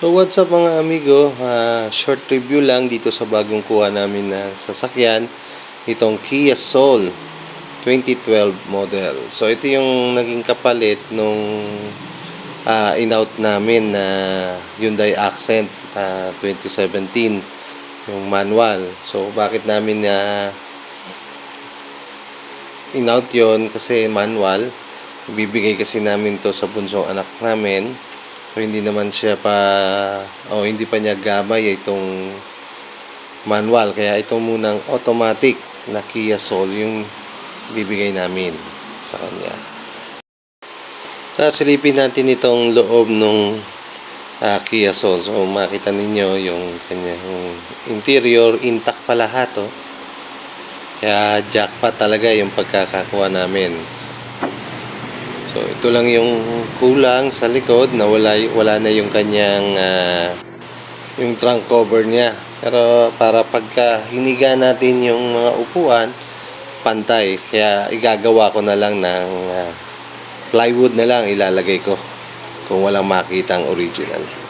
So what's up mga amigo, Ah, short review lang dito sa bagong kuha namin na sasakyan, itong Kia Soul 2012 model. So ito yung naging kapalit nung ah, in-out namin na Hyundai Accent ah, 2017, yung manual. So bakit namin na in-out yon kasi manual, bibigay kasi namin to sa bunsong anak namin. So, hindi naman siya pa, o hindi pa niya gamay itong manual. Kaya itong munang automatic na Kia Soul yung bibigay namin sa kanya. Sasilipin natin itong loob nung ah, Kia Soul. So, makita ninyo yung kanyang interior, intact pa lahat, oh. Kaya jackpot talaga yung pagkakakuha namin. So, ito lang yung kulang sa likod na wala, wala na yung kanyang ah, yung trunk cover niya. Pero para pagka hiniga natin yung mga upuan, pantay. Kaya igagawa ko na lang ng ah, plywood na lang ilalagay ko kung walang makita ang original.